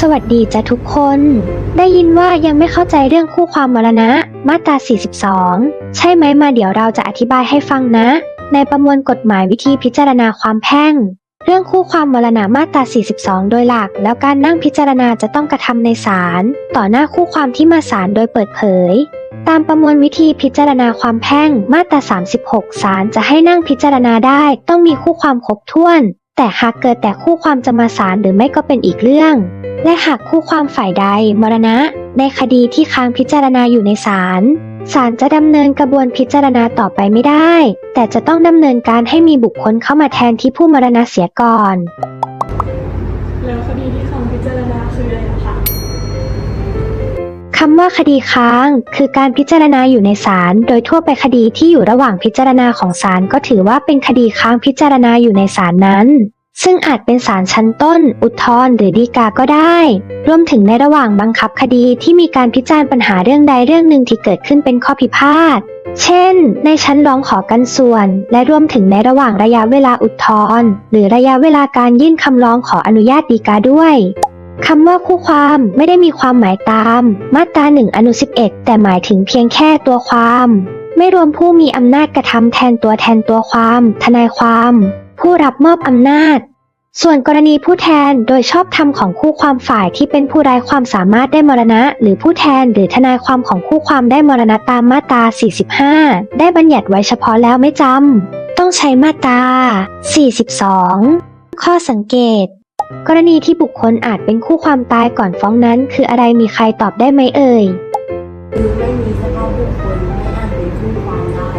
สวัสดีจ้ะทุกคน ได้ยินว่ายังไม่เข้าใจเรื่องคู่ความมรณะ มาตรา 42 ใช่ไหมมาเดี๋ยวเราจะอธิบายให้ฟังนะ ในประมวลกฎหมายวิธีพิจารณาความแพ่ง เรื่องคู่ความมรณะมาตรา 42 โดยหลัก แล้วการนั่งพิจารณาจะต้องกระทำในศาลต่อหน้าคู่ความที่มาศาลโดยเปิดเผย ตามประมวลวิธีพิจารณาความแพ่งมาตรา 36 ศาลจะให้นั่งพิจารณาได้ ต้องมีคู่ความครบถ้วน แต่หากเกิดแต่คู่ความจะมาศาลหรือไม่ก็เป็นอีกเรื่อง และหากคู่ความฝ่ายใดมรณะ ในคดีที่ค้างพิจารณาอยู่ในศาลศาลจะดำเนินกระบวนพิจารณาต่อไปไม่ได้ แต่จะต้องดำเนินการให้มีบุคคลเข้ามาแทนที่ผู้มรณะเสียก่อน แล้วคดีที่ คำว่าคดีค้าง คือการพิจารณาอยู่ในศาลโดยทั่วไปคดีที่อยู่ระหว่างพิจารณาของศาลก็ถือว่าเป็นคดีค้างพิจารณาอยู่ในศาลนั้น ซึ่งอาจเป็นศาลชั้นต้น อุทธรณ์หรือฎีกาก็ได้ รวมถึงในระหว่างบังคับคดีที่มีการพิจารณาปัญหาเรื่องใดเรื่องหนึ่งที่เกิดขึ้นเป็นข้อพิพาทเช่น ในชั้นร้องขอกันส่วน และรวมถึงในระหว่างระยะเวลาอุทธรณ์หรือระยะเวลาการยื่นคำร้องขออนุญาตฎีกาด้วย คำว่าคู่ความไม่ได้มีความหมายตาม มาตราหนึ่งอนุ11 แต่หมายถึงเพียงแค่ตัวความ ไม่รวมผู้มีอำนาจกระทำแทนตัวแทนตัวความ ทนายความ ผู้รับมอบอำนาจ ส่วนกรณีผู้แทนโดยชอบธรรมของคู่ความฝ่ายที่เป็นผู้ไร้ความสามารถได้มรณะ หรือผู้แทนหรือทนายความของคู่ความได้มรณะตามมาตรา 45 ได้บัญญัติไว้เฉพาะแล้วไม่จำต้องใช้มาตรา 42 ข้อสังเกต กรณีที่บุคคลอาจเป็นคู่ความตายก่อนฟ้องนั้น คืออะไรมีใครตอบได้ไหมเอ่ยคือไม่มีสภาพบุคคลไม่อาจเป็นคู่ความได้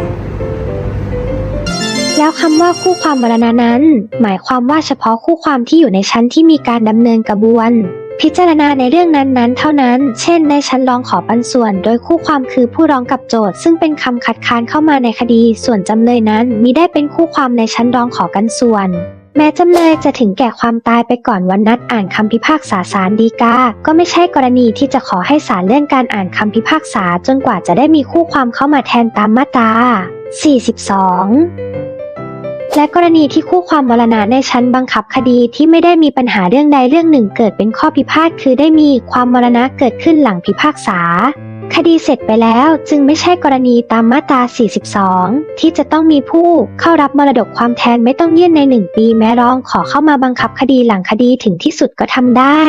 แล้วคำว่าคู่ความมรณะนั้น หมายความว่าเฉพาะคู่ความที่อยู่ในชั้นที่มีการดำเนินกระบวน พิจารณาในเรื่องนั้นๆ เท่านั้น เช่น ในชั้นร้องขอปันส่วน โดยคู่ความคือผู้ร้องกับโจทย์ซึ่งเป็นคำคัดค้านเข้ามาในคดี ส่วนจำเลยนั้นมิได้เป็นคู่ความในชั้นร้องขอกันส่วน แม้จำเลยจะถึงแก่ความตายไปก่อนวันนัดอ่านคำพิพากษาศาลฎีกา ก็ไม่ใช่กรณีที่จะขอให้ศาลเลื่อนการอ่านคำพิพากษาจนกว่าจะได้มีคู่ความเข้ามาแทนตามมาตรา 42และกรณีที่คู่ความมรณะในชั้นบังคับคดีที่ไม่ได้มีปัญหาเรื่องใดเรื่องหนึ่งเกิดเป็นข้อพิพาทคือได้มีความมรณะเกิดขึ้นหลังพิพากษา คดีเสร็จไปแล้วจึงไม่ใช่กรณีตามมาตรา 42 ที่จะต้องมีผู้เข้ารับมรดกความแทนไม่ต้องยื่นใน 1 ปีแม้ร้องขอเข้ามาบังคับคดีหลังคดีถึงที่สุดก็ทำได้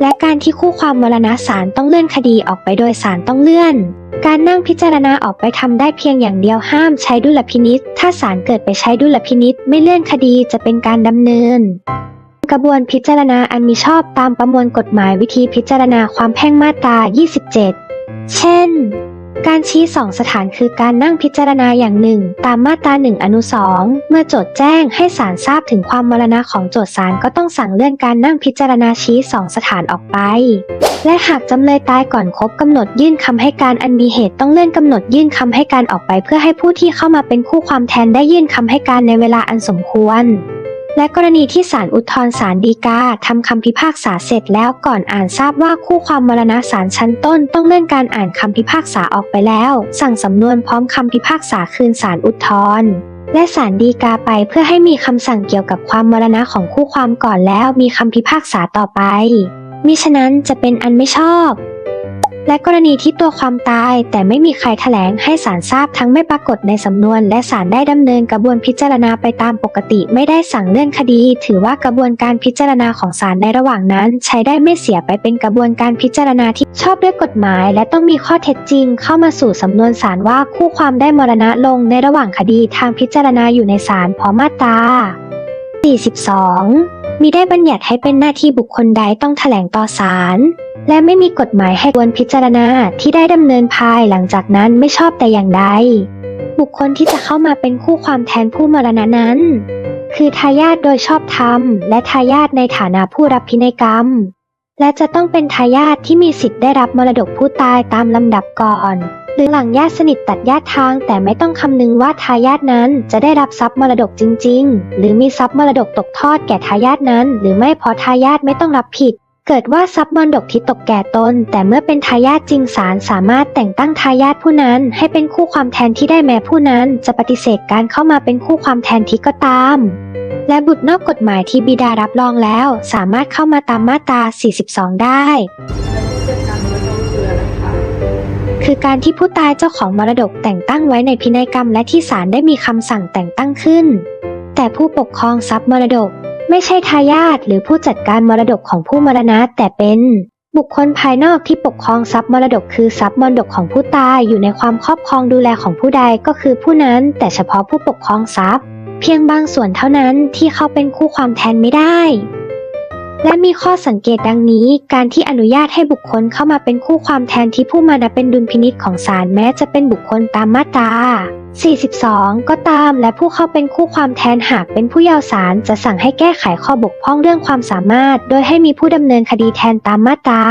และการที่คู่ความมรณะศาลต้องเลื่อนคดีออกไปโดยศาลต้องเลื่อน การนั่งพิจารณาออกไปทำได้เพียงอย่างเดียวห้ามใช้ดุลพินิษถ้าศาลเกิดไปใช้ดุลพินิษไม่เลื่อนคดีจะเป็นการดำเนินกระบวนพิจารณาอันมีชอบตามประมวลกฎหมายวิธีพิจารณาความแพ่งมาตรา 27 เช่น การชี้สองสถานคือการนั่งพิจารณาอย่างหนึ่ง ตามมาตราหนึ่งอนุสองเมื่อโจทย์แจ้งให้ศาลทราบถึงความมรณะของโจทย์ศาลก็ต้องสั่งเลื่อนการนั่งพิจารณาชี้สองสถานออกไป และหากจำเลยตายก่อนครบกำหนดยื่นคำให้การอันมีเหตุต้องเลื่อนกำหนดยื่นคำให้การออกไป เพื่อให้ผู้ที่เข้ามาเป็นคู่ความแทนได้ยื่นคำให้การในเวลาอันสมควร และกรณีที่ศาลอุทธรณ์ศาลฎีกาทำคำพิพากษาเสร็จแล้วก่อนอ่านทราบว่าคู่ความมรณะศาลชั้นต้น ต้องเลื่อนการอ่านคำพิพากษาออกไปแล้ว สั่งสำนวนพร้อมคำพิพากษาคืนศาลอุทธรณ์และศาลฎีกาไปเพื่อให้มีคำสั่งเกี่ยวกับความมรณะของคู่ความก่อนแล้วมีคำพิพากษาต่อไปมิฉะนั้นจะเป็นอันไม่ชอบ และกรณีที่ตัวความตายแต่ไม่มีใครแถลงให้ศาลทราบทั้งไม่ปรากฏในสำนวน และศาลได้ดำเนินกระบวนพิจารณาไปตามปกติไม่ได้สั่งเลื่อนคดี ถือว่ากระบวนการพิจารณาของศาลในระหว่างนั้น ใช้ได้ไม่เสียไปเป็นกระบวนการพิจารณาที่ชอบด้วยกฎหมาย และต้องมีข้อเท็จจริง เข้ามาสู่สำนวนศาลว่าคู่ความได้มรณะลงในระหว่างคดีทางพิจารณาอยู่ในศาลพร้อมมาตรา42 มีได้บัญญัติให้เป็นหน้าที่บุคคลใดต้องแถลงต่อศาล และไม่มีกฎหมายให้ควรพิจารณาที่ได้ดำเนินภายหลังจากนั้นไม่ชอบแต่อย่างใด บุคคลที่จะเข้ามาเป็นคู่ความแทนผู้มรณะนั้น คือทายาทโดยชอบธรรม และทายาทในฐานะผู้รับพินัยกรรม และจะต้องเป็นทายาทที่มีสิทธิ์ได้รับมรดกผู้ตายตามลำดับก่อน หรือหลังญาติสนิทตัดญาติทางแต่ไม่ต้องคำนึงว่าทายาทนั้นจะได้รับทรัพย์มรดกจริง ๆ หรือมีทรัพย์มรดกตกทอดแก่ทายาทนั้น หรือไม่เพราะทายาทไม่ต้องรับผิด เกิดว่าทรัพย์มรดกที่ตกแก่ตน แต่เมื่อเป็นทายาทจริงศาลสามารถแต่งตั้งทายาทผู้นั้น ให้เป็นคู่ความแทนที่ได้แม้ผู้นั้น จะปฏิเสธการเข้ามาเป็นคู่ความแทนที่ก็ตาม และบุตรนอกกฎหมายที่บิดารับรองแล้ว สามารถเข้ามาตามมาตรา 42 ได้คือการที่ผู้ตายเจ้าของมรดกแต่งตั้งไว้ในพินัยกรรมและที่ศาลได้มีคำสั่งแต่งตั้งขึ้น แต่ผู้ปกครองทรัพย์มรดก ไม่ใช่ทายาทหรือผู้จัดการมรดกของผู้มรณะแต่เป็นบุคคลภายนอกที่ปกครองทรัพย์มรดกคือทรัพย์มรดกของผู้ตายอยู่ในความครอบครองดูแลของผู้ใดก็คือผู้นั้น แต่เฉพาะผู้ปกครองทรัพย์ เพียงบางส่วนเท่านั้นที่เขาเป็นคู่ความแทนไม่ได้ และมีข้อสังเกตดังนี้ การที่อนุญาตให้บุคคลเข้ามาเป็นคู่ความแทนที่ผู้มานับเป็นดุลพินิษของศาลแม้จะเป็นบุคคลตามมาตรา42 ก็ตามและผู้เข้าเป็นคู่ความแทนหากเป็นผู้ยาว์ศาลจะสั่งให้แก้ไขข้อบกพร่องเรื่องความสามารถ โดยให้มีผู้ดำเนินคดีแทนตามมาตรา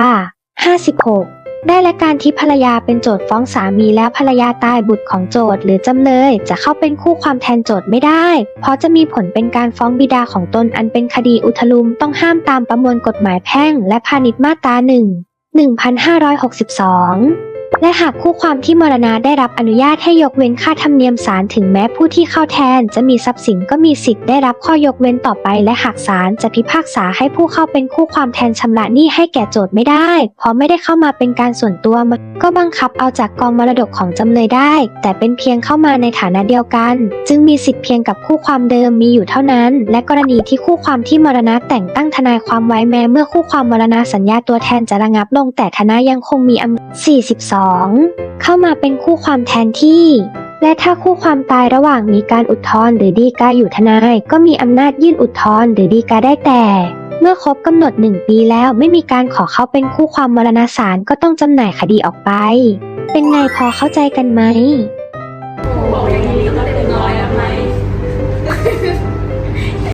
56 ได้และการที่ภรรยาเป็นโจทย์ฟ้องสามีแล้วภรรยาตายบุตรของโจทย์หรือจำเลย จะเข้าเป็นคู่ความแทนโจทย์ไม่ได้ เพราะจะมีผลเป็นการฟ้องบิดาของตนอันเป็นคดีอุทลุมต้องห้ามตามประมวลกฎหมายแพ่ง และพาณิชย์มาตรา1 1562 และหากคู่ความที่มรณะได้รับอนุญาตให้ยกเว้นค่าธรรมเนียมศาลถึงแม้ผู้ที่เข้าแทน จะมีทรัพย์สินก็มีสิทธิ์ได้รับข้อยกเว้นต่อไป และหากศาลจะพิพากษาให้ผู้เข้าเป็นคู่ความแทนชำระหนี้ให้แก่โจทย์ไม่ได้ เพราะไม่ได้เข้ามาเป็นการส่วนตัวมันก็บังคับเอาจากกองมรดกของจำเลยได้ แต่เป็นเพียงเข้ามาในฐานะเดียวกัน จึงมีสิทธิ์เพียงกับคู่ความเดิมมีอยู่เท่านั้น และกรณีที่คู่ความที่มรณะแต่งตั้งทนายความไว้แม้เมื่อคู่ความมรณะสัญญาตัวแทนจะระงับลงแต่ทนายยังคงมีอำนาจ42เข้ามาเป็นคู่ความแทนที่ และถ้าคู่ความตายระหว่างมีการอุทธรณ์หรือดีกาอยู่ทนาย ก็มีอำนาจยื่นอุทธรณ์หรือดีกาได้แต่ เมื่อครบกำหนดหนึ่งปีแล้วไม่มีการขอเข้าเป็นคู่ความมรณสารก็ต้องจำหน่ายคดีออกไป เป็นไงพอเข้าใจกันไหม